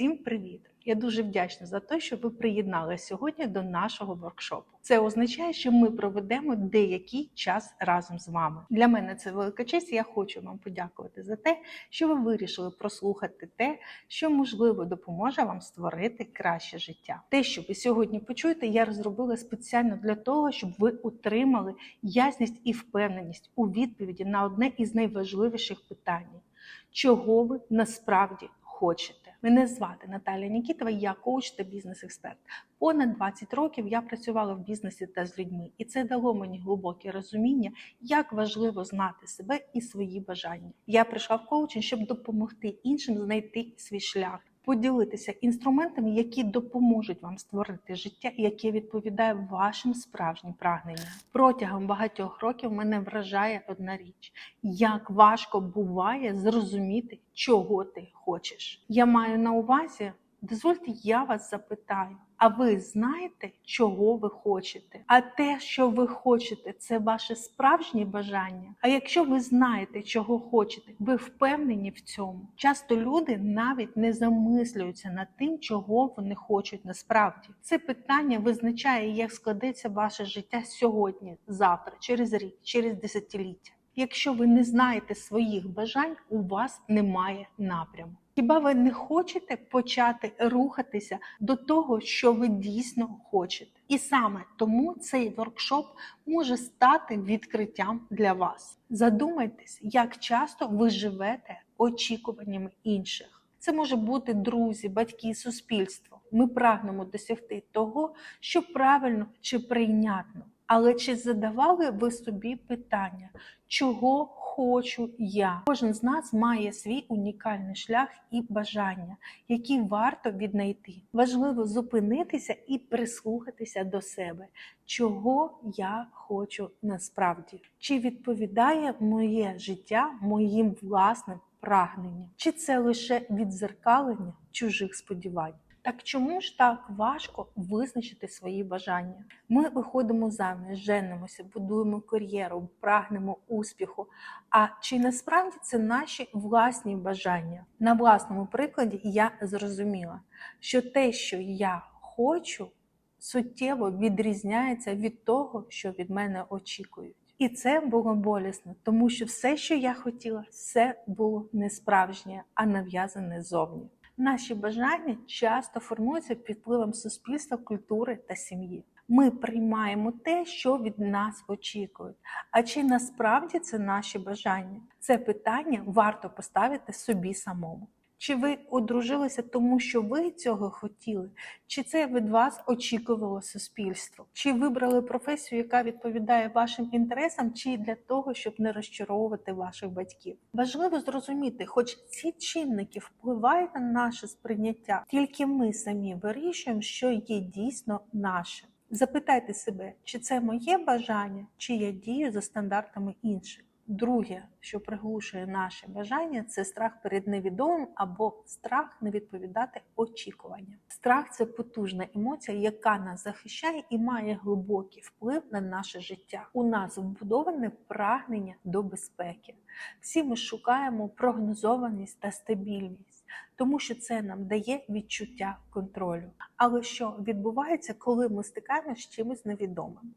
Всім привіт! Я дуже вдячна за те, що ви приєдналися сьогодні до нашого воркшопу. Це означає, що ми проведемо деякий час разом з вами. Для мене це велика честь. Я хочу вам подякувати за те, що ви вирішили прослухати те, що можливо допоможе вам створити краще життя. Те, що ви сьогодні почуєте, я розробила спеціально для того, щоб ви отримали ясність і впевненість у відповіді на одне із найважливіших питань: чого ви насправді хочете. Мене звати Наталя Нікітова, я коуч та бізнес-експерт. Понад 20 років я працювала в бізнесі та з людьми, і це дало мені глибоке розуміння, як важливо знати себе і свої бажання. Я прийшла в коучинг, щоб допомогти іншим знайти свій шлях. Поділитися інструментами, які допоможуть вам створити життя, яке відповідає вашим справжнім прагненням. Протягом багатьох років мене вражає одна річ: як важко буває зрозуміти, чого ти хочеш. Я маю на увазі. Дозвольте, я вас запитаю, а ви знаєте, чого ви хочете? А те, що ви хочете, це ваше справжнє бажання. А якщо ви знаєте, чого хочете, ви впевнені в цьому. Часто люди навіть не замислюються над тим, чого вони хочуть насправді. Це питання визначає, як складеться ваше життя сьогодні, завтра, через рік, через десятиліття. Якщо ви не знаєте своїх бажань, у вас немає напряму. Хіба ви не хочете почати рухатися до того, що ви дійсно хочете? І саме тому цей воркшоп може стати відкриттям для вас. Задумайтесь, як часто ви живете очікуваннями інших. Це може бути друзі, батьки, суспільство. Ми прагнемо досягти того, що правильно чи прийнятно. Але чи задавали ви собі питання, чого хочу я? Кожен з нас має свій унікальний шлях і бажання, які варто віднайти. Важливо зупинитися і прислухатися до себе, чого я хочу насправді. Чи відповідає моє життя моїм власним прагненням? Чи це лише відзеркалення чужих сподівань? Так чому ж так важко визначити свої бажання? Ми виходимо заміж, женимося, будуємо кар'єру, прагнемо успіху. А чи насправді це наші власні бажання? На власному прикладі я зрозуміла, що те, що я хочу, суттєво відрізняється від того, що від мене очікують. І це було болісно, тому що все, що я хотіла, все було не справжнє, а нав'язане зовні. Наші бажання часто формуються під впливом суспільства, культури та сім'ї. Ми приймаємо те, що від нас очікують. А чи насправді це наші бажання? Це питання варто поставити собі самому. Чи ви одружилися тому, що ви цього хотіли? Чи це від вас очікувало суспільство? Чи вибрали професію, яка відповідає вашим інтересам, чи для того, щоб не розчаровувати ваших батьків? Важливо зрозуміти, хоч ці чинники впливають на наше сприйняття, тільки ми самі вирішуємо, що є дійсно наше. Запитайте себе, чи це моє бажання, чи я дію за стандартами інших. Друге, що приглушує наше бажання, це страх перед невідомим або страх не відповідати очікуванням. Страх це потужна емоція, яка нас захищає і має глибокий вплив на наше життя. У нас вбудоване прагнення до безпеки. Всі ми шукаємо прогнозованість та стабільність, тому що це нам дає відчуття контролю. Але що відбувається, коли ми стикаємося з чимось невідомим?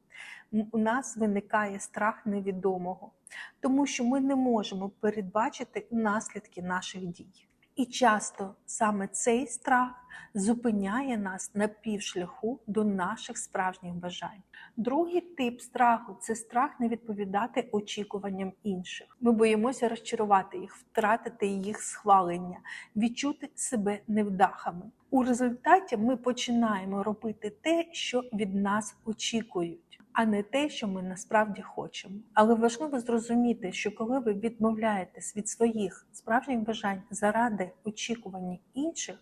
У нас виникає страх невідомого, тому що ми не можемо передбачити наслідки наших дій. І часто саме цей страх зупиняє нас на півшляху до наших справжніх бажань. Другий тип страху це страх не відповідати очікуванням інших. Ми боїмося розчарувати їх, втратити їх схвалення, відчути себе невдахами. У результаті ми починаємо робити те, що від нас очікують. А не те, що ми насправді хочемо. Але важливо зрозуміти, що коли ви відмовляєтесь від своїх справжніх бажань заради очікування інших,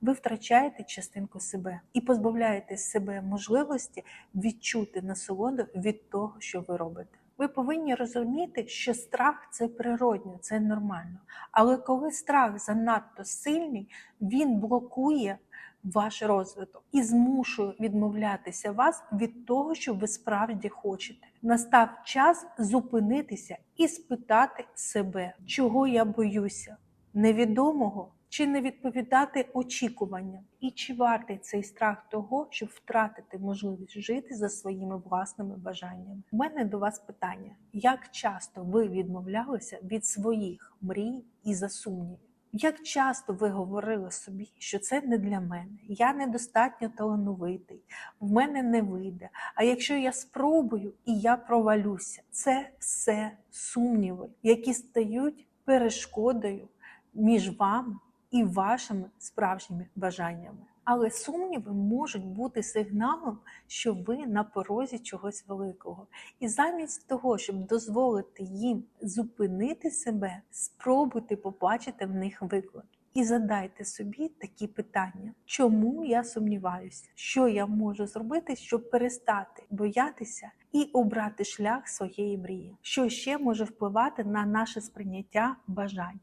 ви втрачаєте частинку себе і позбавляєте себе можливості відчути насолоду від того, що ви робите. Ви повинні розуміти, що страх це природньо, це нормально. Але коли страх занадто сильний, він блокує ваш розвиток і змушує відмовлятися вас від того, що ви справді хочете. Настав час зупинитися і спитати себе, чого я боюся, невідомого чи не відповідати очікуванням? І чи вартий цей страх того, щоб втратити можливість жити за своїми власними бажаннями? У мене до вас питання: як часто ви відмовлялися від своїх мрій і за сумнівів? Як часто ви говорили собі, що це не для мене, я недостатньо талановитий, в мене не вийде. А якщо я спробую і я провалюся, це все сумніви, які стають перешкодою між вами і вашими справжніми бажаннями. Але сумніви можуть бути сигналом, що ви на порозі чогось великого. І замість того, щоб дозволити їм зупинити себе, спробуйте побачити в них виклик. І задайте собі такі питання: чому я сумніваюся? Що я можу зробити, щоб перестати боятися і обрати шлях своєї мрії? Що ще може впливати на наше сприйняття бажань?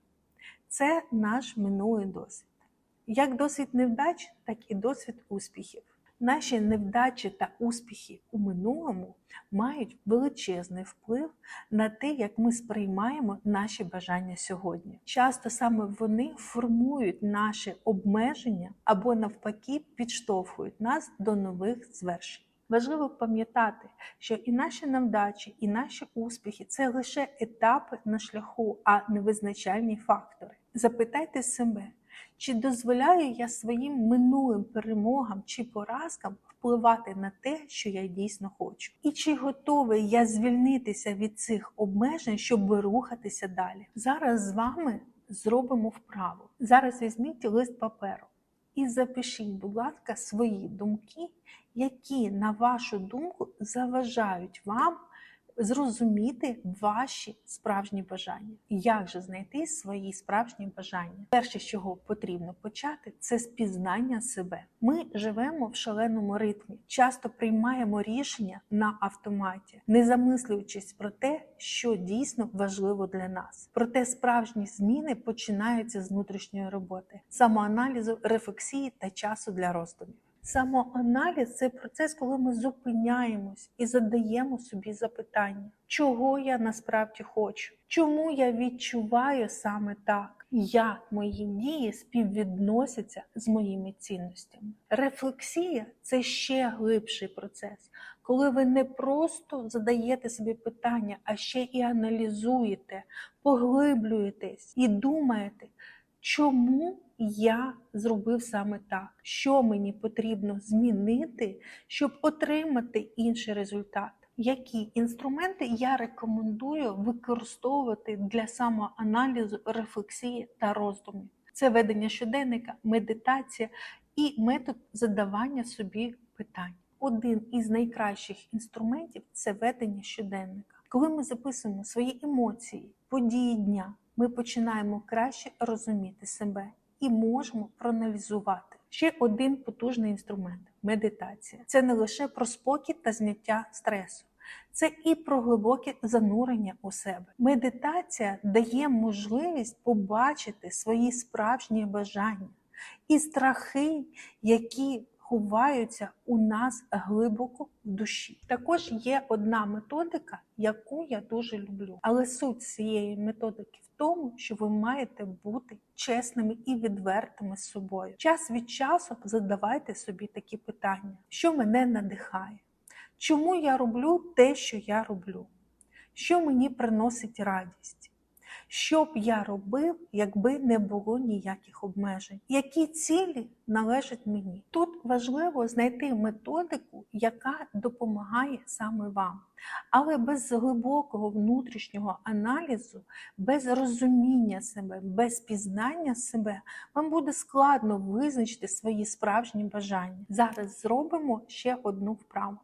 Це наш минулий досвід. Як досвід невдач, так і досвід успіхів. Наші невдачі та успіхи у минулому мають величезний вплив на те, як ми сприймаємо наші бажання сьогодні. Часто саме вони формують наші обмеження або навпаки підштовхують нас до нових звершень. Важливо пам'ятати, що і наші невдачі, і наші успіхи це лише етапи на шляху, а не визначальні фактори. Запитайте себе, чи дозволяю я своїм минулим перемогам чи поразкам впливати на те, що я дійсно хочу? І чи готовий я звільнитися від цих обмежень, щоб рухатися далі? Зараз з вами зробимо вправу. Зараз візьміть лист паперу і запишіть, будь ласка, свої думки, які, на вашу думку, заважають вам зрозуміти ваші справжні бажання. Як же знайти свої справжні бажання? Перше, з чого потрібно почати, це спізнання себе. Ми живемо в шаленому ритмі, часто приймаємо рішення на автоматі, не замислюючись про те, що дійсно важливо для нас. Проте справжні зміни починаються з внутрішньої роботи, самоаналізу, рефлексії та часу для роздумів. Самоаналіз це процес, коли ми зупиняємось і задаємо собі запитання, чого я насправді хочу, чому я відчуваю саме так, як мої дії співвідносяться з моїми цінностями. Рефлексія це ще глибший процес, коли ви не просто задаєте собі питання, а ще і аналізуєте, поглиблюєтесь і думаєте, чому я зробив саме так, що мені потрібно змінити, щоб отримати інший результат. Які інструменти я рекомендую використовувати для самоаналізу, рефлексії та роздумів? Це ведення щоденника, медитація і метод задавання собі питань. Один із найкращих інструментів це ведення щоденника. Коли ми записуємо свої емоції, події дня, ми починаємо краще розуміти себе і можемо проаналізувати. Ще один потужний інструмент медитація. Це не лише про спокій та зняття стресу, це і про глибоке занурення у себе. Медитація дає можливість побачити свої справжні бажання і страхи, які ховаються у нас глибоко в душі. Також є одна методика, яку я дуже люблю. Але суть цієї методики в тому, що ви маєте бути чесними і відвертими з собою. Час від часу задавайте собі такі питання, що мене надихає, чому я роблю те, що я роблю, що мені приносить радість. Що б я робив, якби не було ніяких обмежень? Які цілі належать мені? Тут важливо знайти методику, яка допомагає саме вам. Але без глибокого внутрішнього аналізу, без розуміння себе, без пізнання себе, вам буде складно визначити свої справжні бажання. Зараз зробимо ще одну вправу.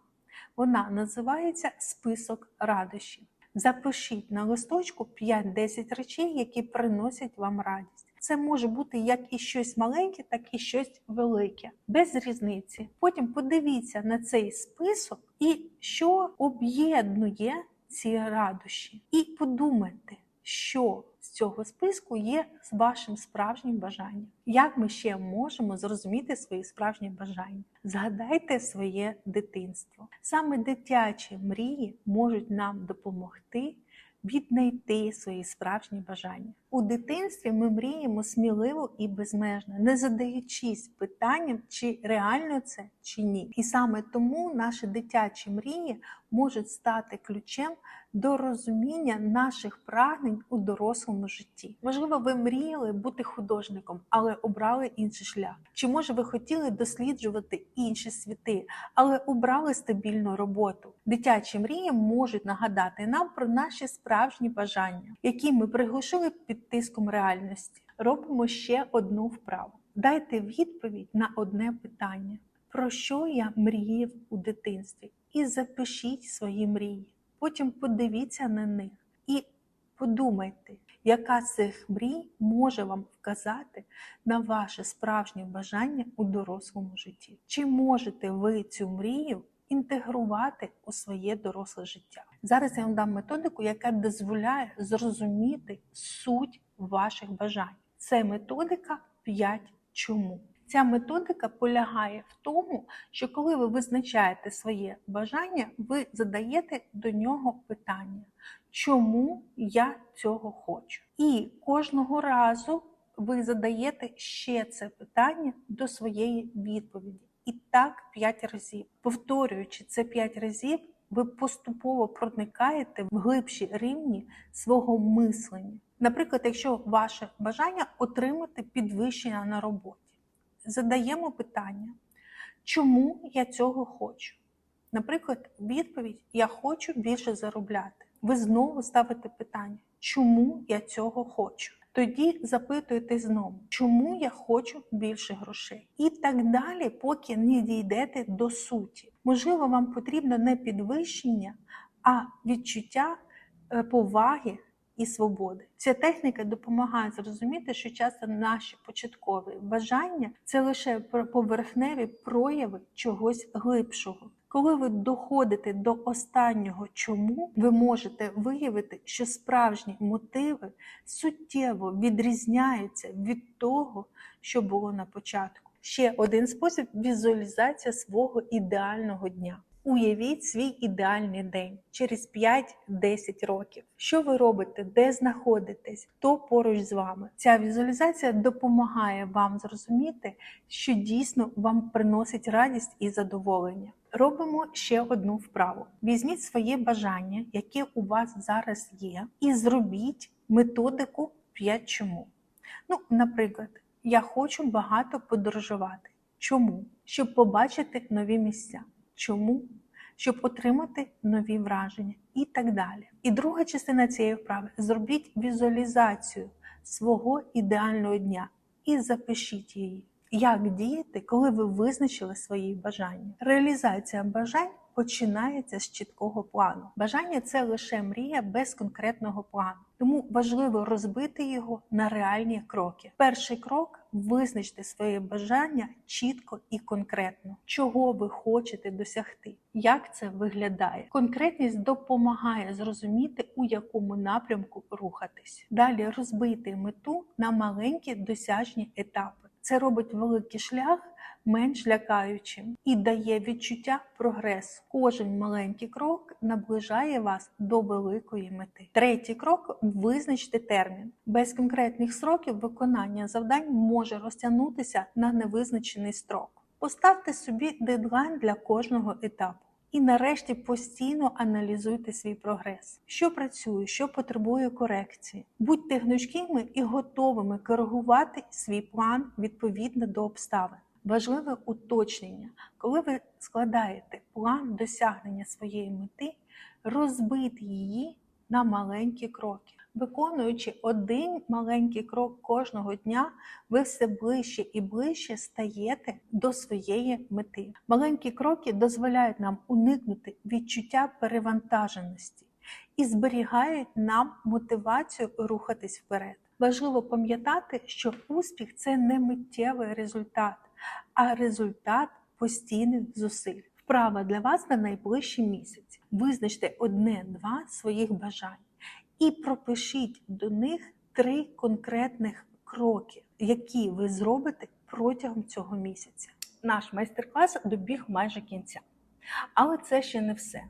Вона називається список радощів. Запишіть на листочку 5-10 речей, які приносять вам радість. Це може бути як і щось маленьке, так і щось велике, без різниці. Потім подивіться на цей список і що об'єднує ці радощі. І подумайте, що з цього списку є з вашим справжнім бажанням. Як ми ще можемо зрозуміти свої справжні бажання? Згадайте своє дитинство. Саме дитячі мрії можуть нам допомогти віднайти свої справжні бажання. У дитинстві ми мріємо сміливо і безмежно, не задаючись питанням, чи реально це чи ні. І саме тому наші дитячі мрії можуть стати ключем до розуміння наших прагнень у дорослому житті. Можливо, ви мріяли бути художником, але обрали інший шлях. Чи може ви хотіли досліджувати інші світи, але обрали стабільну роботу? Дитячі мрії можуть нагадати нам про наші справжні бажання, які ми приглушили під тиском реальності. Робимо ще одну вправу. Дайте відповідь на одне питання: про що я мріяв у дитинстві? І запишіть свої мрії. Потім подивіться на них і подумайте, яка з цих мрій може вам вказати на ваше справжнє бажання у дорослому житті. Чи можете ви цю мрію інтегрувати у своє доросле життя? Зараз я вам дам методику, яка дозволяє зрозуміти суть ваших бажань. Це методика 5 чому. Ця методика полягає в тому, що коли ви визначаєте своє бажання, ви задаєте до нього питання, чому я цього хочу? І кожного разу ви задаєте ще це питання до своєї відповіді. І так 5 разів. Повторюючи це 5 разів, ви поступово проникаєте в глибші рівні свого мислення. Наприклад, якщо ваше бажання отримати підвищення на роботі задаємо питання, чому я цього хочу? Наприклад, відповідь Я хочу більше заробляти. Ви знову ставите питання, чому я цього хочу? Тоді запитуєте знову, чому я хочу більше грошей? І так далі, поки не дійдете до суті. Можливо, вам потрібно не підвищення, а відчуття е, поваги і свободи. Ця техніка допомагає зрозуміти, що часто наші початкові бажання це лише поверхневі прояви чогось глибшого. Коли ви доходите до останнього чому, ви можете виявити, що справжні мотиви суттєво відрізняються від того, що було на початку. Ще один спосіб візуалізація свого ідеального дня. Уявіть свій ідеальний день через 5-10 років. Що ви робите, де знаходитесь, хто поруч з вами. Ця візуалізація допомагає вам зрозуміти, що дійсно вам приносить радість і задоволення. Робимо ще одну вправу. Візьміть своє бажання, яке у вас зараз є, і зробіть методику 5 чому. Ну, наприклад, я хочу багато подорожувати. Чому? Щоб побачити нові місця. Чому? Щоб отримати нові враження і так далі. І друга частина цієї вправи зробіть візуалізацію свого ідеального дня і запишіть її. Як діяти, коли ви визначили свої бажання? Реалізація бажань починається з чіткого плану. Бажання це лише мрія без конкретного плану. Тому важливо розбити його на реальні кроки. Перший крок визначте своє бажання чітко і конкретно, чого ви хочете досягти, як це виглядає. Конкретність допомагає зрозуміти, у якому напрямку рухатись. Далі розбити мету на маленькі досяжні етапи. Це робить великий шлях менш лякаючим і дає відчуття прогресу. Кожен маленький крок наближає вас до великої мети. Третій крок визначте термін. Без конкретних сроків виконання завдань може розтягнутися на невизначений строк. Поставте собі дедлайн для кожного етапу. І нарешті постійно аналізуйте свій прогрес, що працює, що потребує корекції. Будьте гнучкими і готовими коригувати свій план відповідно до обставин. Важливе уточнення, коли ви складаєте план досягнення своєї мети, розбити її на маленькі кроки. Виконуючи один маленький крок кожного дня, ви все ближче і ближче стаєте до своєї мети. Маленькі кроки дозволяють нам уникнути відчуття перевантаженості і зберігають нам мотивацію рухатись вперед. Важливо пам'ятати, що успіх це не миттєвий результат, а результат постійних зусиль. Вправа для вас на найближчий місяць. Визначте одне-два своїх бажань і пропишіть до них три конкретних кроки, які ви зробите протягом цього місяця. Наш майстер-клас добіг майже кінця. Але це ще не все.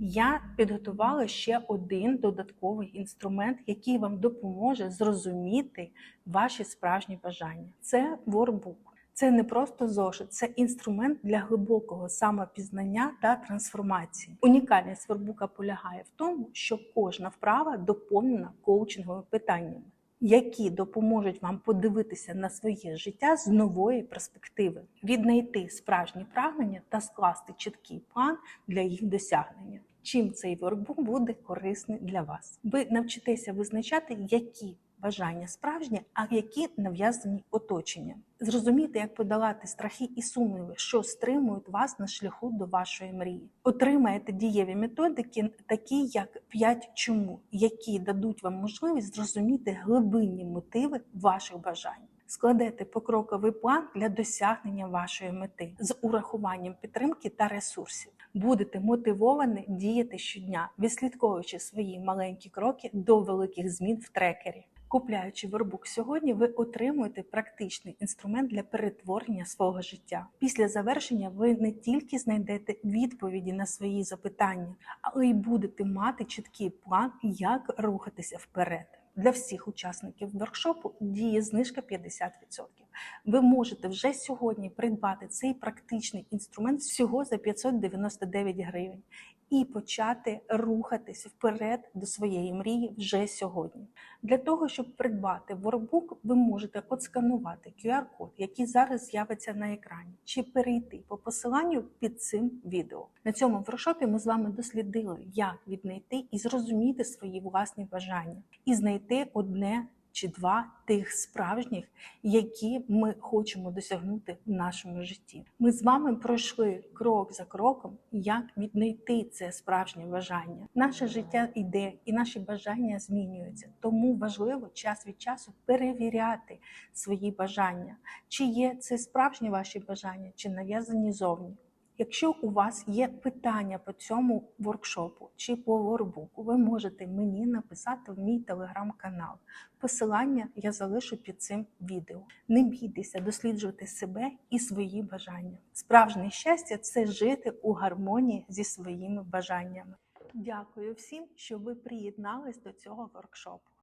я підготувала ще один додатковий інструмент, який вам допоможе зрозуміти ваші справжні бажання. Це воркбук. Це не просто зошит, це інструмент для глибокого самопізнання та трансформації. Унікальність воркбука полягає в тому, що кожна вправа доповнена коучинговими питаннями, які допоможуть вам подивитися на своє життя з нової перспективи, віднайти справжні прагнення та скласти чіткий план для їх досягнення. Чим цей воркбук буде корисний для вас? Ви навчитеся визначати, які бажання справжні, а які нав'язані оточенням. Зрозуміти, як подолати страхи і сумніви, що стримують вас на шляху до вашої мрії. Отримаєте дієві методики, такі як 5 чому, які дадуть вам можливість зрозуміти глибинні мотиви ваших бажань. Складете покроковий план для досягнення вашої мети з урахуванням підтримки та ресурсів. Будете мотивовані діяти щодня, відслідковуючи свої маленькі кроки до великих змін в трекері. Купляючи вербук сьогодні, ви отримуєте практичний інструмент для перетворення свого життя. Після завершення ви не тільки знайдете відповіді на свої запитання, але й будете мати чіткий план, як рухатися вперед. Для всіх учасників воркшопу діє знижка 50%. Ви можете вже сьогодні придбати цей практичний інструмент всього за 599 гривень і почати рухатись вперед до своєї мрії вже сьогодні. Для того, щоб придбати воркбук, ви можете отсканувати QR-код, який зараз з'явиться на екрані, чи перейти по посиланню під цим відео. На цьому воркшопі ми з вами дослідили, як віднайти і зрозуміти свої власні бажання, і знайти одне чи два тих справжніх, які ми хочемо досягнути в нашому житті. Ми з вами пройшли крок за кроком, як віднайти це справжнє бажання. Наше життя йде, і наші бажання змінюються. Тому важливо час від часу перевіряти свої бажання, чи є це справжні ваші бажання, чи нав'язані зовні. Якщо у вас є питання по цьому воркшопу чи по воркбуку, ви можете мені написати в мій телеграм-канал. Посилання я залишу під цим відео. Не бійтеся досліджувати себе і свої бажання. Справжнє щастя це жити у гармонії зі своїми бажаннями. Дякую всім, що ви приєднались до цього воркшопу.